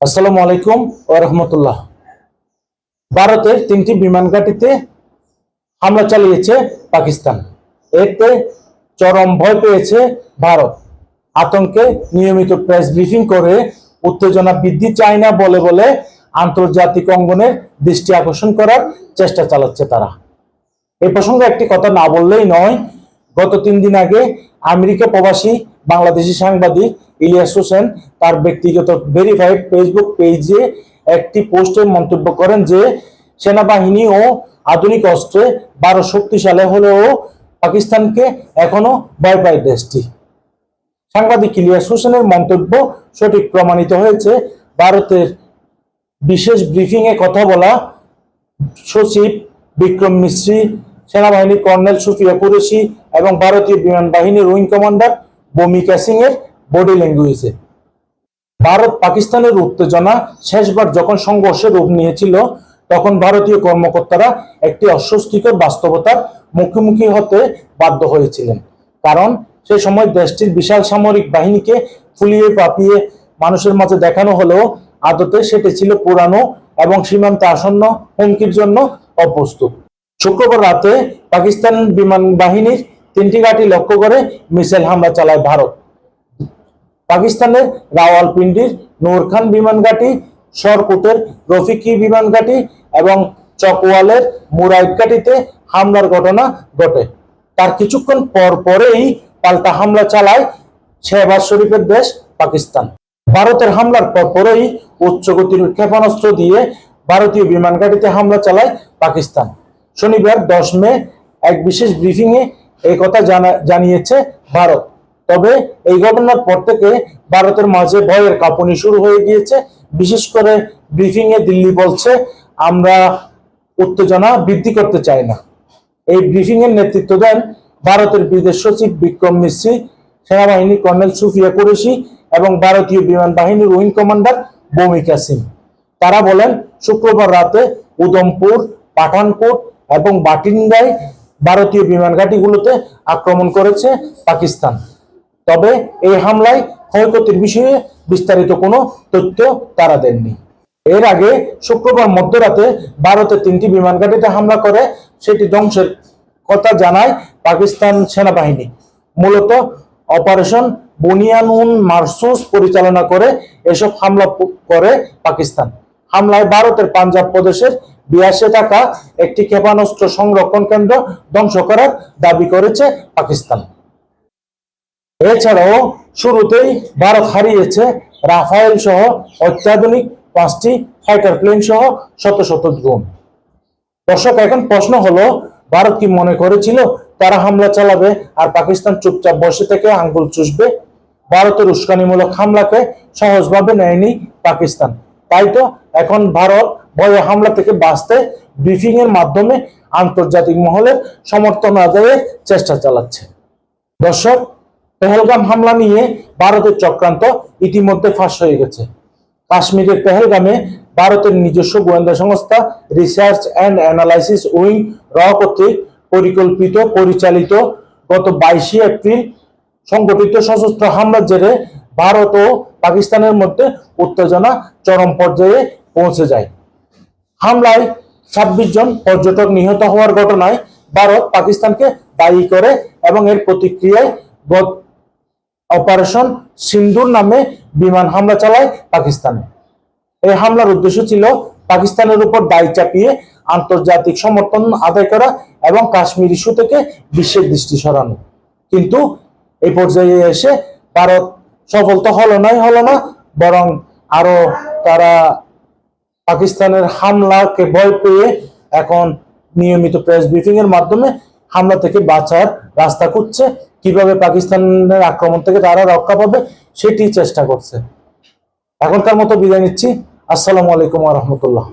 আসসালামু আলাইকুম ও রহমতুল্লাহ। ভারতের তিনটি বিমান ঘাঁটিতে হামলা চালিয়েছে পাকিস্তান। এতে চরম ভয় পেয়েছে ভারত। আতঙ্কে নিয়মিত প্রেস ব্রিফিং করে উত্তেজনা বৃদ্ধি চায় না বলে বলে আন্তর্জাতিক অঙ্গনের দৃষ্টি আকর্ষণ করার চেষ্টা চালাচ্ছে তারা। এ প্রসঙ্গে একটি কথা না বললেই নয়, গত তিন দিন আগে আমেরিকা প্রবাসী বাংলাদেশি সাংবাদিক ইলিয়াস হোসেন তার ব্যক্তিগত ভেরিফাইড ফেসবুক পেজে একটি পোস্টে মন্তব্য করেন যে সেনাবাহিনী ও আধুনিক অস্ত্রে বারো শক্তিশালী হলেও পাকিস্তানকে এখনও ভয় পায় দেশটি। সাংবাদিক ইলিয়াস হোসেনের মন্তব্য সঠিক প্রমাণিত হয়েছে। ভারতের বিশেষ ব্রিফিংয়ে কথা বলা সচিব বিক্রম মিশ্রি সেনাবাহিনীর কর্নেল সুফিয়া কুরেশি এবং ভারতীয় বিমান বাহিনীর উইং কমান্ডার ভূমিকা সিং এর বডি ল্যাঙ্গুয়েজে। ভারত পাকিস্তানের উত্তেজনা শেষবার যখন সংঘর্ষের রূপ নিয়েছিল, তখন ভারতীয় কর্মকর্তারা একটি অস্বস্তিকর বাস্তবতার মুখোমুখি হতে বাধ্য হয়েছিলেন। কারণ সেই সময় দেশটির বিশাল সামরিক বাহিনীকে ফুলিয়ে পাপিয়ে মানুষের মাঝে দেখানো হলেও আদতে সেটি ছিল পুরানো এবং সীমান্তে আসন্ন হুমকির জন্য অপ্রস্তুত। শুক্রবার রাতে পাকিস্তান বিমান বাহিনীর তিনটি ঘাঁটি লক্ষ্য করে মিসাইল হামলা চালায় ভারত। পাকিস্তানের রাওয়ালপিন্ডির নূর খান বিমান সরকুটের রফিকি বিমান ঘাঁটি এবং চকওয়ালের ঘাঁটিতে হামলার ঘটনা ঘটে। তার কিছুক্ষণ পর পরেই পাল্টা হামলা চালায় শেহবাজ শরীফের দেশ পাকিস্তান। ভারতের হামলার পর পরেই উচ্চগতির ক্ষেপণাস্ত্র দিয়ে ভারতীয় বিমান ঘাঁটিতে হামলা চালায় পাকিস্তান। শনিবার দশ মে এক বিশেষ ব্রিফিংয়ে এই কথা জানা, জানিয়েছে ভারত। তবে এই ঘটনার পর থেকে ভারতের মাঝে ভয়ের কাঁপুনি শুরু হয়ে গিয়েছে। বিশেষ করে ব্রিফিং এ দিল্লি বলছে, আমরা উত্তেজনা বৃদ্ধি করতে চাই না। এই ব্রিফিং এর নেতৃত্ব দেন ভারতের বিদেশ সচিব বিক্রম মিশ্রি সেনাবাহিনী কর্নেল সুফিয়া কুরেশি এবং ভারতীয় বিমান বাহিনীর উইং কমান্ডার ভূমিকা সিং। তারা বলেন, শুক্রবার রাতে উদমপুর পাঠানকোট এবং বাটিন্দায় ভারতীয় বিমান ঘাঁটিগুলোতে আক্রমণ করেছে পাকিস্তান। তবে এই হামলায় ক্ষয়ক্ষতির বিষয়ে বিস্তারিত কোনো তথ্য তারা দেননি। এর আগে শুক্রবার মধ্যরাতে ভারতের তিনটি বিমান ঘাঁটিতে হামলা করে, সেটি ধ্বংসের কথা জানায় পাকিস্তান সেনাবাহিনী। মূলত অপারেশন বুনিয়ানুন মারসুস পরিচালনা করে এসব হামলা করে পাকিস্তান। হামলায় ভারতের পাঞ্জাব প্রদেশের বিয়াসে থাকা একটি ক্ষেপণাস্ত্র সংরক্ষণ কেন্দ্র ধ্বংস করার দাবি করেছে পাকিস্তান। এছাড়াও শুরুতেই ভারত হারিয়েছে রাফায়েল সহ অত্যাধুনিক পাঁচটি ফাইটার প্লেন সহ শত শত ড্রোন। দর্শক, এখন প্রশ্ন হলো, ভারত কি মনে করেছিল তারা হামলা চালাবে আর পাকিস্তান চুপচাপ বসে থেকে আঙ্গুল চুষবে? ভারতের উস্কানিমূলক হামলাকে সহজভাবে নেয়নি পাকিস্তান। তাই তো এখন ভারত ভয়ে হামলা থেকে বাঁচতে ব্রিফিং এর মাধ্যমে আন্তর্জাতিক মহলের সমর্থন আদায়ের চেষ্টা চালাচ্ছে। দর্শক, পেহেলগাম হামলা নিয়ে ভারতের চক্রান্ত ইতিমধ্যে ফাঁস হয়ে গেছে। কাশ্মীরের পেহেলগামে ভারতের নিজস্ব গোয়েন্দা সংস্থা রিসার্চ অ্যান্ড অ্যানালাইসিস উইং র কর্তৃক পরিকল্পিত, পরিচালিত গত বাইশে এপ্রিল সংগঠিত সশস্ত্র হামলার জেরে ভারত ও পাকিস্তানের মধ্যে উত্তেজনা চরম পর্যায়ে পৌঁছে যায়। হামলায় ছাব্বিশ জন পর্যটক নিহত হওয়ার ঘটনায় ভারত পাকিস্তানকে দায়ী করে এবং এর প্রতিক্রিয়ায় অপারেশন সিন্ধুর নামে বিমান হামলা চালায় পাকিস্তানে। এই হামলার উদ্দেশ্য ছিল পাকিস্তানের উপর দায় চাপিয়ে আন্তর্জাতিক সমর্থন আদায় করা এবং কাশ্মীর ইস্যু থেকে বিশ্বের দৃষ্টি সরানো। কিন্তু এই পর্যায়ে এসে ভারত সফল তো হলো নাই হলো না, বরং আরও তারা পাকিস্তানের হামলাকে ভয় পেয়ে এখন নিয়মিত প্রেস ব্রিফিং এর মাধ্যমে হামলা থেকে বাঁচার রাস্তা খুঁজছে। কীভাবে পাকিস্তানের আক্রমণ থেকে তারা রক্ষা পাবে সেটি চেষ্টা করছে। এখনকার মতো বিদায় নিচ্ছি। আসসালামু আলাইকুম রহমতুল্লাহ।